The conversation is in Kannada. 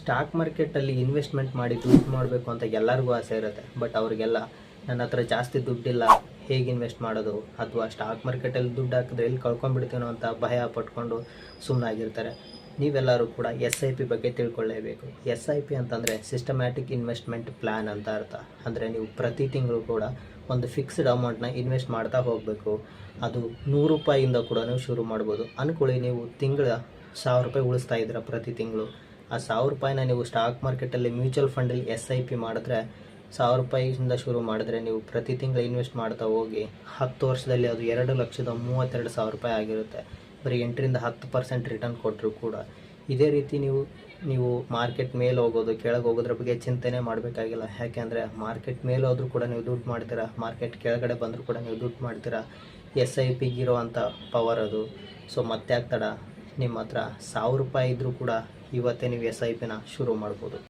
ಸ್ಟಾಕ್ ಮಾರ್ಕೆಟಲ್ಲಿ ಇನ್ವೆಸ್ಟ್ಮೆಂಟ್ ಮಾಡಿ ದುಡ್ಡು ಮಾಡಬೇಕು ಅಂತ ಎಲ್ಲರಿಗೂ ಆಸೆ ಇರುತ್ತೆ. ಬಟ್ ಅವರಿಗೆಲ್ಲ, ನನ್ನ ಹತ್ರ ಜಾಸ್ತಿ ದುಡ್ಡಿಲ್ಲ, ಹೇಗೆ ಇನ್ವೆಸ್ಟ್ ಮಾಡೋದು? ಅಥವಾ ಸ್ಟಾಕ್ ಮಾರ್ಕೆಟಲ್ಲಿ ದುಡ್ಡು ಹಾಕಿದ್ರೆ ಎಲ್ಲಿ ಕಳ್ಕೊಂಡ್ಬಿಡ್ತೀನೋ ಅಂತ ಭಯ ಪಟ್ಕೊಂಡು ಸುಮ್ಮನಾಗಿರ್ತಾರೆ ನೀವೆಲ್ಲರೂ ಕೂಡ ಎಸ್ ಐ ಪಿ ಬಗ್ಗೆ ತಿಳ್ಕೊಳ್ಳೇಬೇಕು. ಎಸ್ ಐ ಪಿ ಅಂತಂದರೆ ಸಿಸ್ಟಮ್ಯಾಟಿಕ್ ಇನ್ವೆಸ್ಟ್ಮೆಂಟ್ ಪ್ಲ್ಯಾನ್ ಅಂತ ಅರ್ಥ. ಅಂದರೆ ನೀವು ಪ್ರತಿ ತಿಂಗಳು ಕೂಡ ಒಂದು ಫಿಕ್ಸ್ಡ್ ಅಮೌಂಟ್ನ ಇನ್ವೆಸ್ಟ್ ಮಾಡ್ತಾ ಹೋಗಬೇಕು. ಅದು ನೂರು ರೂಪಾಯಿಯಿಂದ ಕೂಡ ನೀವು ಶುರು ಮಾಡ್ಬೋದು. ಅಂದ್ಕೊಳ್ಳಿ ನೀವು ತಿಂಗಳ ಸಾವಿರ ರೂಪಾಯಿ ಉಳಿಸ್ತಾ ಇದ್ದೀರ ಪ್ರತಿ ತಿಂಗಳು. ಆ ಸಾವಿರ ರೂಪಾಯಿನ ನೀವು ಸ್ಟಾಕ್ ಮಾರ್ಕೆಟಲ್ಲಿ ಮ್ಯೂಚುವಲ್ ಫಂಡಲ್ಲಿ ಎಸ್ ಐ ಪಿ ಮಾಡಿದ್ರೆ ಸಾವಿರ ರೂಪಾಯಿಯಿಂದ ಶುರು ಮಾಡಿದ್ರೆ ನೀವು ಪ್ರತಿ ತಿಂಗಳು ಇನ್ವೆಸ್ಟ್ ಮಾಡ್ತಾ ಹೋಗಿ ಹತ್ತು ವರ್ಷದಲ್ಲಿ ಅದು ಎರಡು ಲಕ್ಷದ ಮೂವತ್ತೆರಡು ಸಾವಿರ ರೂಪಾಯಿ ಆಗಿರುತ್ತೆ. ಬರೀ ಎಂಟರಿಂದ ಹತ್ತು ಪರ್ಸೆಂಟ್ ರಿಟರ್ನ್ ಕೊಟ್ಟರು ಕೂಡ. ಇದೇ ರೀತಿ ನೀವು ನೀವು ಮಾರ್ಕೆಟ್ ಮೇಲೆ ಹೋಗೋದು, ಕೆಳಗೆ ಹೋಗೋದ್ರ ಬಗ್ಗೆ ಚಿಂತನೆ ಮಾಡಬೇಕಾಗಿಲ್ಲ. ಯಾಕೆಂದರೆ ಮಾರ್ಕೆಟ್ ಮೇಲೆ ಹೋದರೂ ಕೂಡ ನೀವು ದುಡ್ಡು ಮಾಡ್ತೀರಾ? ಮಾರ್ಕೆಟ್ ಕೆಳಗಡೆ ಬಂದರೂ ಕೂಡ ನೀವು ದುಡ್ಡು ಮಾಡ್ತೀರಾ? ಎಸ್ ಐ ಪಿಗಿರುವಂಥ ಪವರ್ ಅದು. ಸೊ ಮತ್ತೆ ಆಗ್ತಡ ನಿಮ್ಮ ಹತ್ರ ಸಾವಿರ ರೂಪಾಯಿ ಇದ್ದರೂ ಕೂಡ ಇವತ್ತೇ ನೀವು ಎಸ್ ಐ ಪಿನ ಶುರು ಮಾಡ್ಬೋದು.